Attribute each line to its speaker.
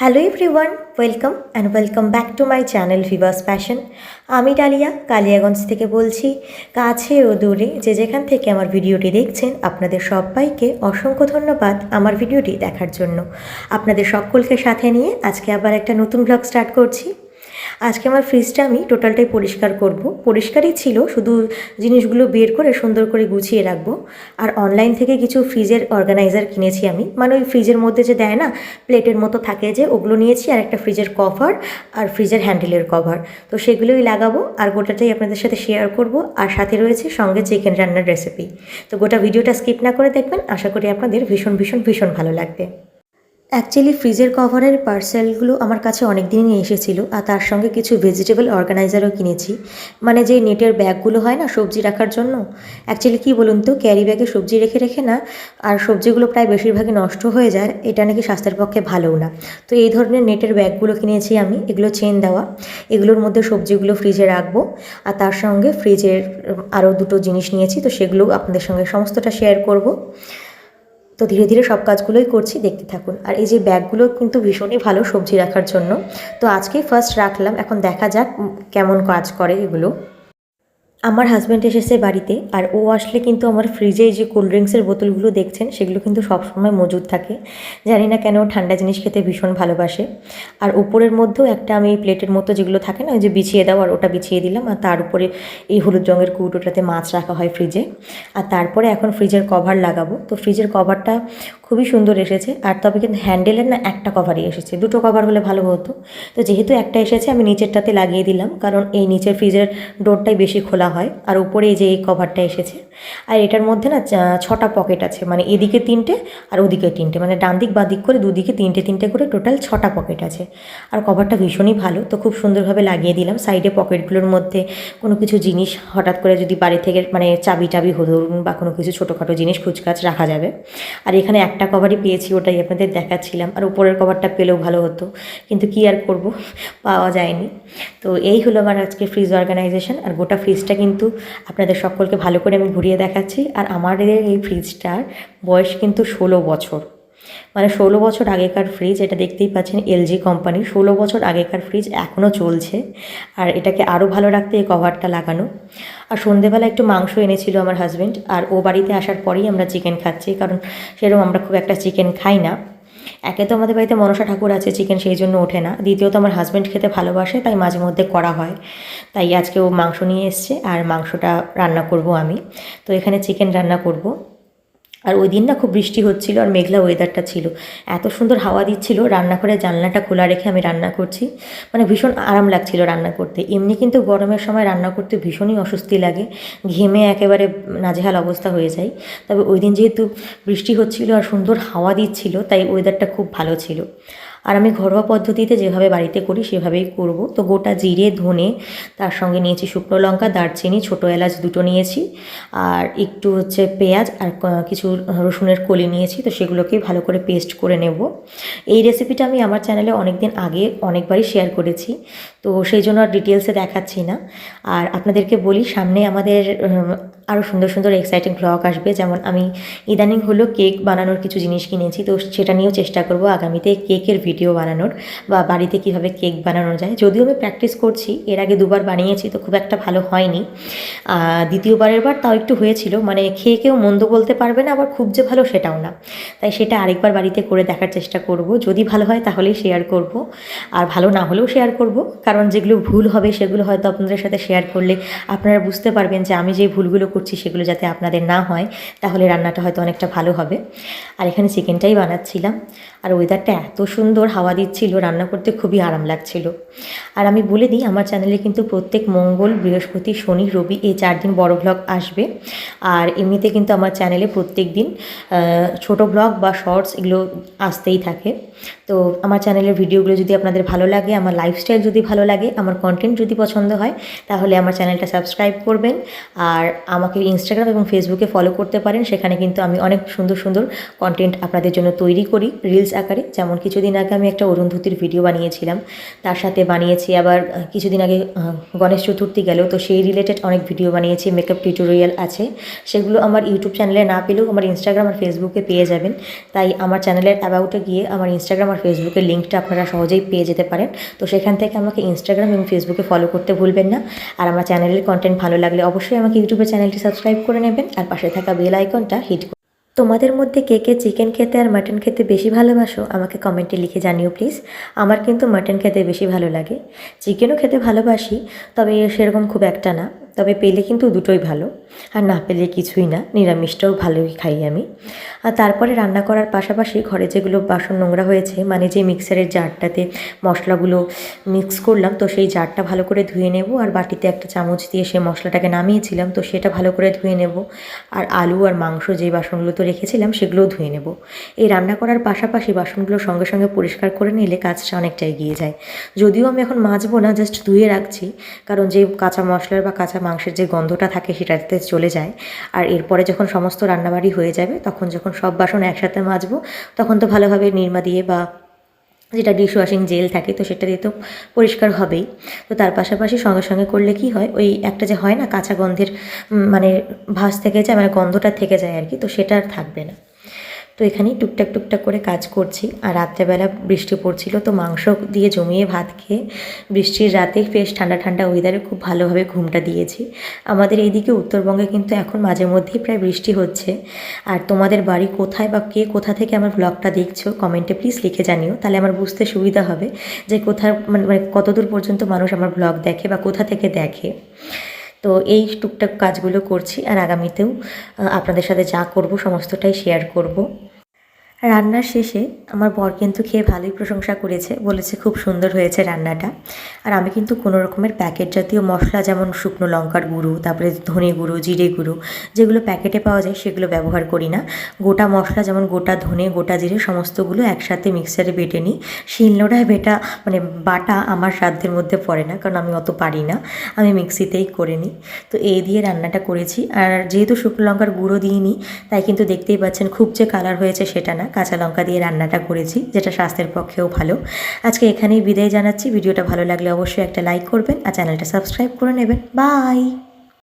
Speaker 1: Hello everyone welcome and welcome back to my channel Vivas passion আমি ডালিয়া, কালিয়াগঞ্জ থেকে বলছি, কাছে ও দূরে যে যেখান থেকে আমার ভিডিওটি দেখছেন, আপনাদের সবাইকে অসংখ্য ধন্যবাদ আমার ভিডিওটি দেখার জন্য। আপনাদের সকলকে সাথে নিয়ে আজকে আবার একটা নতুন ব্লগ স্টার্ট করছি। আজকে আমার ফ্রিজটা আমি টোটালটাই পরিষ্কার করব। পরিষ্কারই ছিল, শুধু জিনিসগুলো বের করে সুন্দর করে গুছিয়ে রাখব। আর অনলাইন থেকে কিছু ফ্রিজের অর্গানাইজার কিনেছি আমি। মানে ওই ফ্রিজের মধ্যে যে দেয় না প্লেটের মতো থাকে যে, ওগুলো নিয়েছি আর একটা ফ্রিজের কভার আর ফ্রিজের হ্যান্ডেলের কভার তো সেগুলোই লাগাবো আর গোটাটাই আপনাদের সাথে শেয়ার করব। আর সাথে রয়েছে সঙ্গে চিকেন রান্নার রেসিপি তো গোটা ভিডিওটা স্কিপ না করে দেখবেন। আশা করি আপনাদের ভীষণ ভীষণ ভীষণ ভালো লাগবে। অ্যাকচুয়ালি ফ্রিজের কভারের পার্সেলগুলো আমার কাছে অনেক দিনই এসেছিল আর তার সঙ্গে কিছু ভেজিটেবল অর্গানাইজারও কিনেছি। মানে যে নেটের ব্যাগগুলো হয় না সবজি রাখার জন্য? অ্যাকচুয়ালি কী বলুন তো ক্যারি ব্যাগে সবজি রেখে রেখে না, আর সবজিগুলো প্রায় বেশিরভাগই নষ্ট হয়ে যায়, এটা নাকি স্বাস্থ্যের পক্ষে ভালোও না। তো এই ধরনের নেটের ব্যাগগুলো কিনেছি আমি, এগুলো চেন দেওয়া, এগুলোর মধ্যে সবজিগুলো ফ্রিজে রাখব, আর তার সঙ্গে ফ্রিজের আরও দুটো জিনিস নিয়েছি, তো সেগুলো আপনাদের সঙ্গে সমস্তটা শেয়ার করব। তো ধীরে ধীরে সব কাজগুলোই করছি, দেখতে থাকুন। আর এই যে ব্যাগগুলো কিন্তু ভীষণই ভালো সবজি রাখার জন্য। তো আজকেই ফার্স্ট রাখলাম, এখন দেখা যাক কেমন কাজ করে এগুলো। আমার হাজব্যান্ড এসেছে বাড়িতে আর ও আসলে কিন্তু আমার ফ্রিজে যে কোল্ড ড্রিঙ্কসের বোতলগুলো দেখছেন, সেগুলো কিন্তু সবসময় মজুদ থাকে। জানি না কেন ঠান্ডা জিনিস খেতে ভীষণ ভালোবাসে। আর উপরের মধ্যেও একটা আমি প্লেটের মতো যেগুলো থাকে না, ওই যে বিছিয়ে দাও আর ওটা বিছিয়ে দিলাম। আর তার উপরে এই হলুদ রঙের কৌটোটাতে মাছ রাখা হয় ফ্রিজে আর তারপরে এখন ফ্রিজের কভার লাগাবো। তো ফ্রিজের কভারটা খুবই সুন্দর এসেছে। আর তবে কিন্তু হ্যান্ডেলের না একটা কভারই এসেছে। দুটো কভার হলে ভালো হতো। তো যেহেতু একটা এসেছে, আমি নিচেরটাতে লাগিয়ে দিলাম। কারণ এই নিচের ফ্রিজের ডোরটাই বেশি খোলা হয়। আর উপরে যে এই কভারটা এসেছে আর এটার মধ্যে না ছটা পকেট আছে মানে এদিকে তিনটে আর ওদিকে তিনটে মানে ডান দিক বাঁ দিক করে দুদিকে তিনটে তিনটে করে টোটাল ছটা পকেট আছে। আর কভারটা ভীষণই ভালো, তো খুব সুন্দরভাবে লাগিয়ে দিলাম। সাইডে পকেটগুলোর মধ্যে কোনো কিছু জিনিস হঠাৎ করে যদি বাড়ি থেকে মানে চাবি টাবি ধরুন বা কোনো কিছু ছোটোখাটো জিনিস কুচকাচ রাখা যাবে। আর এখানে একটা কভারই পেয়েছি, ওটাই আপনাদের দেখাচ্ছিলাম। আর উপরের কভারটা পেলেও ভালো হতো, কিন্তু কি আর করব? পাওয়া যায়নি। তো এই হলো আমার আজকে ফ্রিজ অর্গানাইজেশন আর গোটা ফ্রিজটা কিন্তু আপনাদের সকলকে ভালো করে আমি ঘুরিয়ে দেখাচ্ছি। আর আমাদের এই ফ্রিজটার বয়স কিন্তু ষোলো বছর। মানে ষোলো বছর আগেকার ফ্রিজ এটা দেখতেই পাচ্ছেন এলজি কোম্পানি ষোলো বছর আগেকার ফ্রিজ এখনও চলছে। আর এটাকে আরও ভালো রাখতে এই কভারটা লাগানো। আর সন্ধেবেলা একটু মাংস এনেছিল আমার হাজব্যান্ড আর ও বাড়িতে আসার পরেই আমরা চিকেন খাচ্ছি, কারণ সেরকম আমরা খুব একটা চিকেন খাই না। একে তো আমাদের বাড়িতে মনসা ঠাকুর আছে, চিকেন সেই জন্য ওঠে না। দ্বিতীয়ত আমার হাজব্যান্ড খেতে ভালোবাসে, তাই মাঝে মধ্যে করা হয়। তাই আজকে ও মাংস নিয়ে এসছে, আর মাংসটা রান্না করব আমি। তো এখানে চিকেন রান্না করব। আর ওই দিন না খুব বৃষ্টি হচ্ছিল আর মেঘলা ওয়েদারটা ছিল। এত সুন্দর হাওয়া দিচ্ছিল রান্না করে জানলাটা খোলা রেখে আমি রান্না করছি। মানে ভীষণ আরাম লাগছিল রান্না করতে। এমনি কিন্তু গরমের সময় রান্না করতে ভীষণই অস্বস্তি লাগে। ঘেমে একেবারে নাজেহাল অবস্থা হয়ে যায়। তবে ওই দিন যেহেতু বৃষ্টি হচ্ছিল আর সুন্দর হাওয়া দিচ্ছিল, তাই ওয়েদারটা খুব ভালো ছিল। আর আমি ঘরোয়া পদ্ধতিতে যেভাবে বাড়িতে করি, সেভাবেই করব। তো গোটা জিরে, ধনে, তার সঙ্গে নিয়েছি শুকনো লঙ্কা, দারচিনি, ছোটো এলাচ দুটো নিয়েছি। আর একটু হচ্ছে পেঁয়াজ আর কিছু রসুনের কলি নিয়েছি, তো সেগুলোকে ভালো করে পেস্ট করে নেব। এই রেসিপিটা আমি আমার চ্যানেলে অনেক দিন আগে অনেকবারই শেয়ার করেছি, তো সেই জন্য আর ডিটেলসে দেখাচ্ছি না। আর আপনাদেরকে বলি, সামনে আমাদের আরও সুন্দর সুন্দর এক্সাইটিং ব্লগ আসবে। যেমন আমি ইদানিং হলো কেক বানানোর কিছু জিনিস কিনেছি, তো সেটা নিয়েও চেষ্টা করব আগামীতে কেকের ভিডিও বানানোর বা বাড়িতে কীভাবে কেক বানানো যায়। যদিও আমি প্র্যাকটিস করছি, এর আগে দুবার বানিয়েছি, তো খুব একটা ভালো হয়নি। দ্বিতীয়বারের বার তাও একটু হয়েছিল মানে খেয়ে কেউ মন্দ বলতে পারবে না, আবার খুব যে ভালো সেটাও না। তাই সেটা আরেকবার বাড়িতে করে দেখার চেষ্টা করব। যদি ভালো হয় তাহলেই শেয়ার করব, আর ভালো না হলেও শেয়ার করব। কারণ যেগুলো ভুল হবে সেগুলো হয়তো আপনাদের সাথে শেয়ার করলে আপনারা বুঝতে পারবেন যে আমি যে ভুলগুলো করছি সেগুলো যাতে আপনাদের না হয়, তাহলে রান্নাটা হয়তো অনেকটা ভালো হবে। আর এখানে চিকেনটাই বানাচ্ছিলাম। আর ওয়েদারটা এত সুন্দর, হাওয়া দিচ্ছিল, রান্না করতে খুবই আরাম লাগছিল। আর আমি বলে দিই, আমার চ্যানেলে কিন্তু প্রত্যেক মঙ্গল, বৃহস্পতি, শনি, রবি এই চার দিন বড় ব্লগ আসবে। আর এমনিতে কিন্তু আমার চ্যানেলে প্রত্যেক দিন ছোট ব্লগ বা শর্টস এগুলো আসতেই থাকে। তো আমার চ্যানেলের ভিডিওগুলো যদি আপনাদের ভালো লাগে, আমার লাইফস্টাইল যদি ভালো লাগে, আমার কন্টেন্ট যদি পছন্দ হয়, তাহলে আমার চ্যানেলটা সাবস্ক্রাইব করবেন। আর আমার আমাকে ইনস্টাগ্রাম এবং ফেসবুকে ফলো করতে পারেন। সেখানে কিন্তু আমি অনেক সুন্দর সুন্দর কন্টেন্ট আপনাদের জন্য তৈরি করি রিলস আকারে। যেমন কিছুদিন আগে আমি একটা অরুন্ধতির ভিডিও বানিয়েছিলাম। তার সাথে বানিয়েছি আবার কিছুদিন আগে গণেশ চতুর্থী গেল। তো সেই রিলেটেড অনেক ভিডিও বানিয়েছি মেকআপ টিউটোরিয়াল আছে। সেগুলো আমার ইউটিউব চ্যানেলে না পেলেও আমার ইনস্টাগ্রাম আর ফেসবুকে পেয়ে যাবেন। তাই আমার চ্যানেলের অ্যাবাউটে গিয়ে আমার ইনস্টাগ্রাম আর ফেসবুকের লিঙ্কটা আপনারা সহজেই পেয়ে যেতে পারেন। তো সেখান থেকে আমাকে ইনস্টাগ্রাম এবং ফেসবুকে ফলো করতে ভুলবেন না। আর আমার চ্যানেলের কন্টেন্ট ভালো লাগলে অবশ্যই আমাকে ইউটিউবের চ্যানেলটি সাবস্ক্রাইব করে নেবেন আর পাশে থাকা বেল আইকনটা হিট তোমাদের মধ্যে কে কে চিকেন খেতে আর মাটন খেতে বেশি ভালোবাসো, আমাকে কমেন্টে লিখে জানিও প্লিজ। আমার কিন্তু মাটন খেতে বেশি ভালো লাগে। চিকেনও খেতে ভালোবাসি, তবে সেরকম খুব একটা না। তবে পেলে কিন্তু দুটোই ভালো। আর না পেলে কিছুই না, নিরামিষটাও ভালোই খাই আমি। আর তারপরে রান্না করার পাশাপাশি ঘরে যেগুলো বাসন নোংরা হয়েছে মানে যে মিক্সারের জারটাতে মশলাগুলো মিক্স করলাম, তো সেই জারটা ভালো করে ধুয়ে নেব। আর বাটিতে একটা চামচ দিয়ে সেই মশলাটাকে নামিয়েছিলাম, তো সেটা ভালো করে ধুয়ে নেব। আর আলু আর মাংস যে বাসনগুলো তো রেখেছিলাম, সেগুলোও ধুয়ে নেব। এই রান্না করার পাশাপাশি বাসনগুলো সঙ্গে সঙ্গে পরিষ্কার করে নিলে কাজটা অনেকটা এগিয়ে যায়। যদিও আমি এখন মাজবো না জাস্ট ধুয়ে রাখছি, কারণ যে কাঁচা মশলার বা কাঁচা মাংসের যে গন্ধটা থাকে সেটাতে চলে যায়। আর এরপরে যখন সমস্ত রান্নাবাড়ি হয়ে যাবে, তখন যখন সব বাসন একসাথে মাজবো, তখন তো ভালোভাবে নির্মা দিয়ে বা যেটা ডিশ ওয়াশিং জেল থাকে, তো সেটা দিয়ে তো পরিষ্কার হবেই। তো তার পাশাপাশি সঙ্গে সঙ্গে করলে কি হয়, ওই একটা যে হয় না, কাঁচা গন্ধের মানে ভাস থেকে যায় মানে গন্ধটা থেকে যায় আর কি, তো সেটা আর থাকবে না। তো এখানেই টুকটাক টুকটাক করে কাজ করছি। আর রাত্রেবেলা বৃষ্টি পড়ছিল তো মাংস দিয়ে জমিয়ে ভাত খেয়ে বৃষ্টির রাতে বেশ ঠান্ডা ঠান্ডা ওয়েদারে খুব ভালোভাবে ঘুমটা দিয়েছি। আমাদের এইদিকে উত্তরবঙ্গে কিন্তু এখন মাঝে মধ্যেই প্রায় বৃষ্টি হচ্ছে। আর তোমাদের বাড়ি কোথায় বা কে কোথা থেকে আমার ব্লগটা দেখছ কমেন্টে প্লিজ লিখে জানিও। তাহলে আমার বুঝতে সুবিধা হবে যে কোথায় মানে মানে কতদূর পর্যন্ত মানুষ আমার ব্লগ দেখে বা কোথা থেকে দেখে। তো এই টুকটাক কাজগুলো করছি আর আগামীতেও আপনাদের সাথে যা করব সমস্তটাই শেয়ার করব। রান্নার শেষে আমার বর কিন্তু খেয়ে ভালোই প্রশংসা করেছে, বলেছে খুব সুন্দর হয়েছে রান্নাটা। আর আমি কিন্তু কোনো রকমের প্যাকেট জাতীয় মশলা যেমন শুকনো লঙ্কার গুঁড়ো, তারপরে ধনে গুঁড়ো, জিরে গুঁড়ো, যেগুলো প্যাকেটে পাওয়া যায় সেগুলো ব্যবহার করি না। গোটা মশলা যেমন গোটা ধনে, গোটা জিরে সমস্তগুলো একসাথে মিক্সারে বেটে নিই। শিলনোড়ায় বেটা মানে বাটা আমার সাধ্যের মধ্যে পড়ে না, কারণ আমি অত পারি না। আমি মিক্সিতেই করে নিই। তো এই দিয়ে রান্নাটা করেছি। আর যেহেতু শুকনো লঙ্কার গুঁড়ো দিইনি, তাই কিন্তু দেখতেই পাচ্ছেন খুব যে কালার হয়েছে সেটা না। কাঁচা লঙ্কা দিয়ে রান্নাটা করেছি, যেটা স্বাস্থ্যের পক্ষেও ভালো। আজকে এখানেই বিদায় জানাচ্ছি। ভিডিওটা ভালো লাগলে অবশ্যই একটা লাইক করবেন আর চ্যানেলটা সাবস্ক্রাইব করে নেবেন। বাই